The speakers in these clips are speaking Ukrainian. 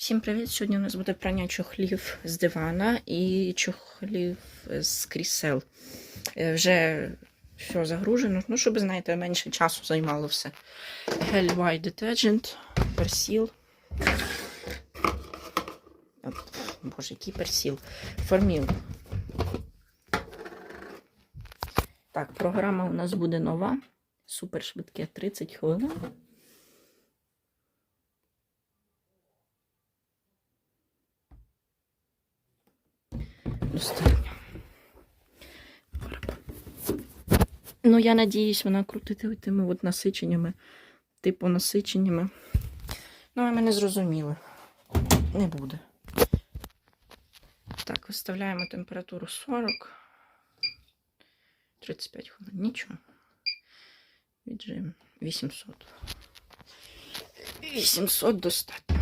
Всім привіт! Сьогодні у нас буде прання чохлів з дивана і чохлів з крісел. Е, Вже все загружено. Ну, щоб, знаєте, менше часу займало все. Gel White Detergent, персіл. Боже, який персіл. Форміл. Так, програма у нас буде нова. Супер швидке 30 хвилин. Достатньо. Ну, я надіюсь, вона крутити тими от насиченнями, типу насиченнями. Ну, ви мене зрозуміли. Не буде. Так, виставляємо температуру 40. 35 хвилин. Нічого. Віджим 800. 800 достатньо.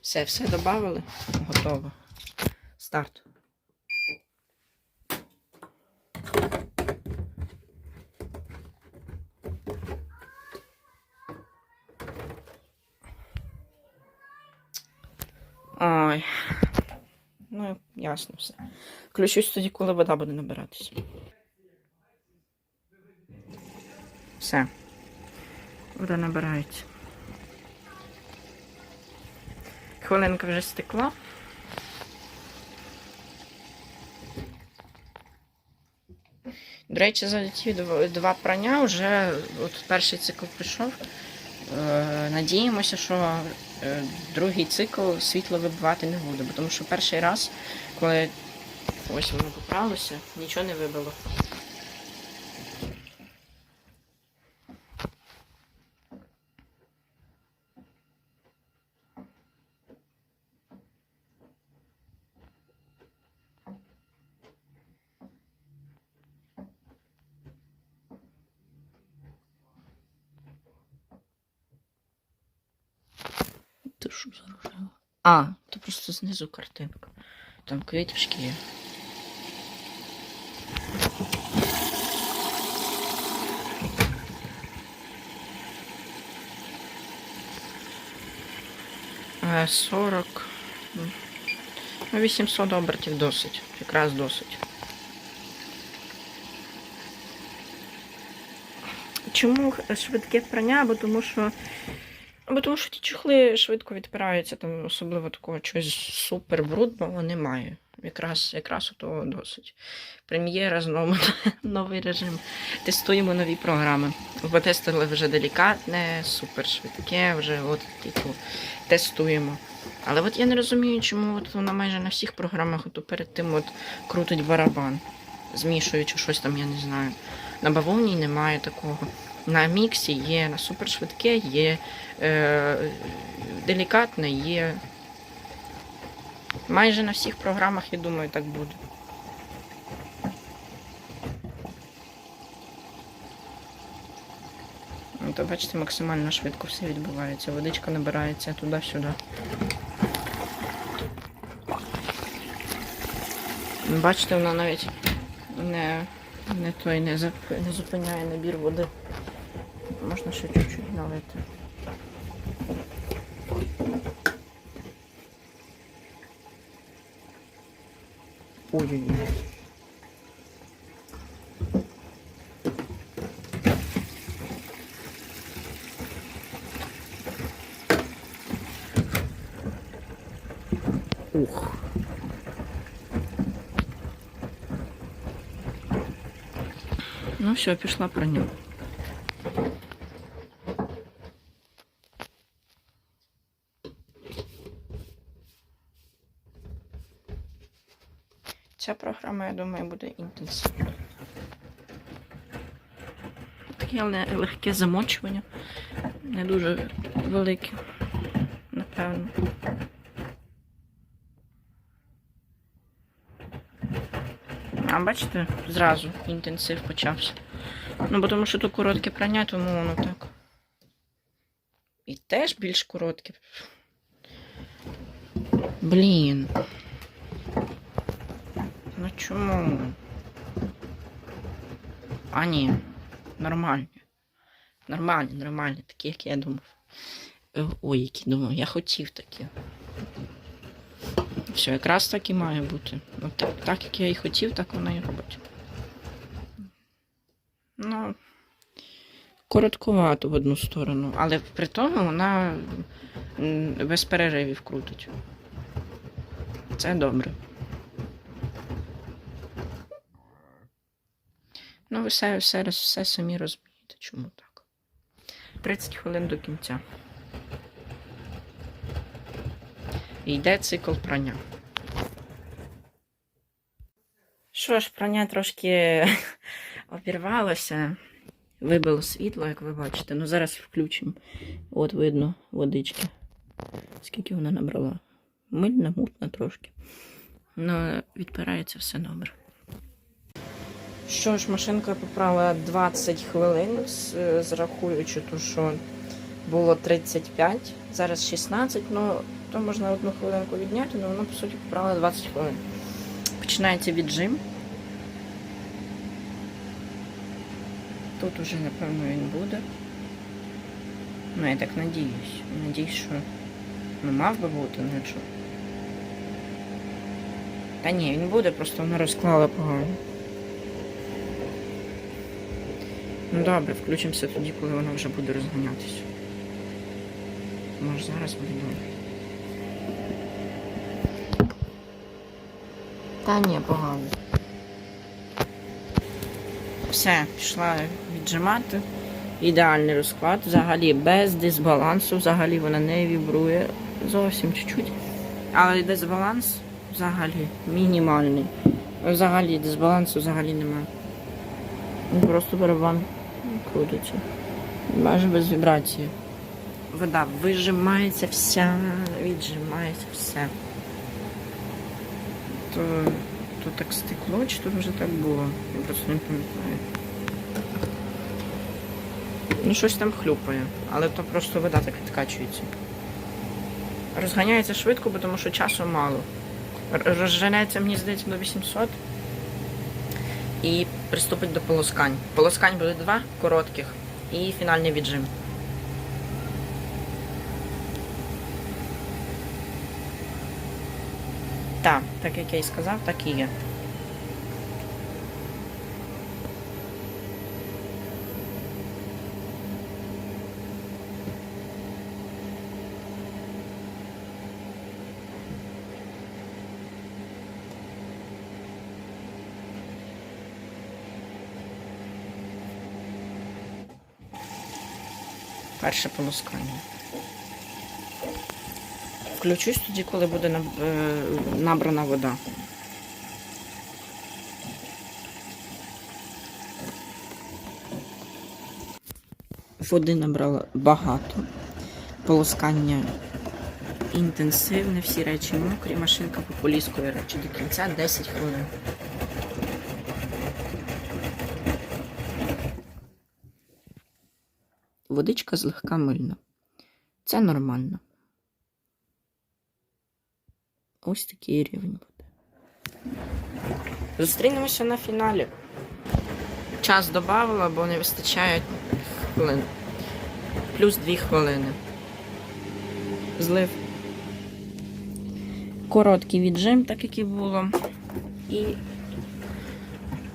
Все, все додали. Готово. Старт. Ой. Ну, ясно все. Включусь тоді, коли вода буде набиратися. Все. Вода набирається. Хвилинка вже стекла. До речі, за ті дв- два прання вже от перший цикл прийшов. Е, Надіємося, що е, другий цикл світло вибивати не буде, тому що перший раз, коли ось воно поправилося, нічого не вибило. Ти що? А, то просто знизу картинка. Там квіточки є. Е, 40. Ну, 800 обертів досить. Якраз досить. Чому швидке прання? Бо тому що Бо тому що ті чохли швидко відпираються, там особливо такого чогось супер брудного немає. Якраз, якраз того досить. Прем'єра знову новий режим. Тестуємо нові програми. Потестили вже делікатне, супер швидке, вже от типу тестуємо. Але от я не розумію, чому от вона майже на всіх програмах от перед тим от крутить барабан, змішуючи щось там, я не знаю. На бавовні немає такого. На міксі є, на супершвидке є, е, делікатне є. Майже на всіх програмах, я думаю, так буде. Ну, то бачите, максимально швидко все відбувається. Водичка набирається туди-сюди. Бачите, вона навіть не, не той не, не зупиняє набір води. Можна ще чуть-чуть налити. Ой-ой-ой. Ух. Ну все, пішла про нього. Програма, я думаю, буде інтенсивна. Таке легке замочування. Не дуже велике, напевно. А бачите, зразу інтенсив почався. Ну, бо тому що тут коротке прання, тому воно так. І теж більш коротке. Блін. Чому? А ні, нормальні. Нормальні, нормальні, такі, як я думав. Е, Ой, які думаю, я хотів таке. Все, якраз так і має бути. От так, так як я і хотів, так вона і робить. Ну, коротковато в одну сторону, але при тому вона без переривів крутить. Це добре. Ну, ви все, все, все самі розумієте, чому так. 30 хвилин до кінця. І йде цикл прання. Що ж, прання трошки обірвалося. Вибило світло, як ви бачите. Ну зараз включимо. От видно водички. Скільки вона набрала? Мильна, мутна трошки. Ну, відпирається все добре. Що ж, машинка поправила 20 хвилин, зрахуючи ту, що було 35, зараз 16, ну то можна одну хвилинку відняти, але воно по суті поправила 20 хвилин. Починається віджим. Тут уже, напевно, він буде. Ну, я так надіюсь. Надіюсь, що ну, мав би бути, ну якщо. Та ні, він буде, просто вона розклала погано. Ну добре, включимося тоді, коли вона вже буде розганятися. Може зараз буде добре. Та ні, погано. Все, пішла віджимати. Ідеальний розклад. Взагалі без дисбалансу, взагалі вона не вібрує зовсім чуть-чуть. Але дисбаланс взагалі мінімальний. Взагалі дисбалансу взагалі немає. Ну, Просто барабан крутиться. Майже без вібрації. Вода вижимається вся, віджимається все. То, то так стекло, чи то вже так було? Я просто не пам'ятаю. Ну, щось там хлюпає, але то просто вода так відкачується. Розганяється швидко, тому що часу мало. Розженеться, мені здається, до 800 і приступить до полоскань. Полоскань буде два коротких і фінальний віджим. Так, так як я і сказав, так і є. Перше полоскання. Включусь тоді, коли буде е, набрана вода. Води набрала багато. Полоскання інтенсивне, всі речі мокрі, машинка популіскує речі до кінця 10 хвилин. Водичка злегка мильна. Це нормально. Ось такий рівень буде. Зустрінемося на фіналі. Час додавала, бо не вистачає хвилин. Плюс 2 хвилини. Злив. Короткий віджим, так як і було. І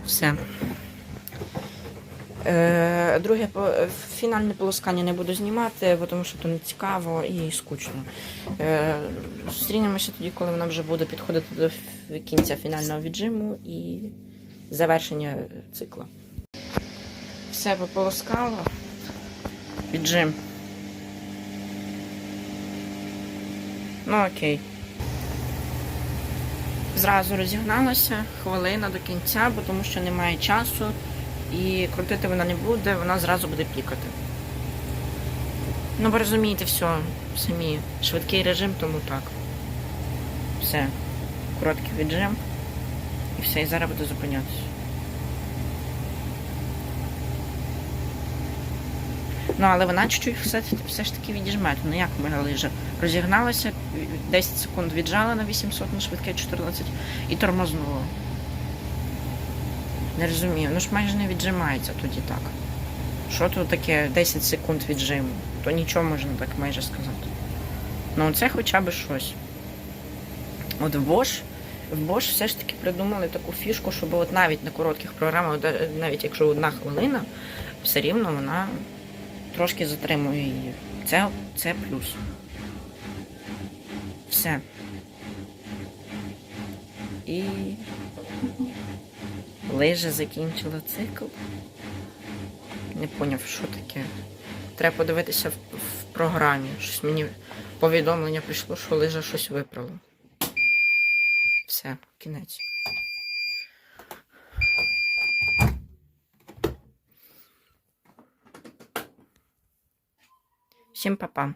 все. Е, Друге фінальне полоскання не буду знімати, бо тому що то не цікаво і скучно. Е, Зустрінемося тоді, коли вона вже буде підходити до кінця фінального віджиму і завершення цикла. Все пополоскала. Віджим. Ну окей. Зразу розігналася, хвилина до кінця, бо тому що немає часу. І крутити вона не буде, вона зразу буде пікати. Ну, ви розумієте, все, самі. Швидкий режим, тому так. Все. Короткий віджим. І все, і зараз буду зупинятися. Ну, але вона чуть-чуть все, все ж таки відіжме. Ну як ми лижа? Розігналася, 10 секунд віджала на 800 на швидке 14 і тормознула. Не розумію. Ну ж майже не віджимається тоді так. Що тут таке 10 секунд віджиму? То нічого можна так майже сказати. Ну, це хоча б щось. От в Bosch, в Bosch все ж таки придумали таку фішку, щоб от навіть на коротких програмах, навіть якщо одна хвилина, все рівно вона трошки затримує її. Це, це плюс. Все. І лижа закінчила цикл. Не поняв, що таке. Треба подивитися в, в програмі. Щось мені повідомлення прийшло, що лижа щось виправила. Все, кінець. Всім па-па.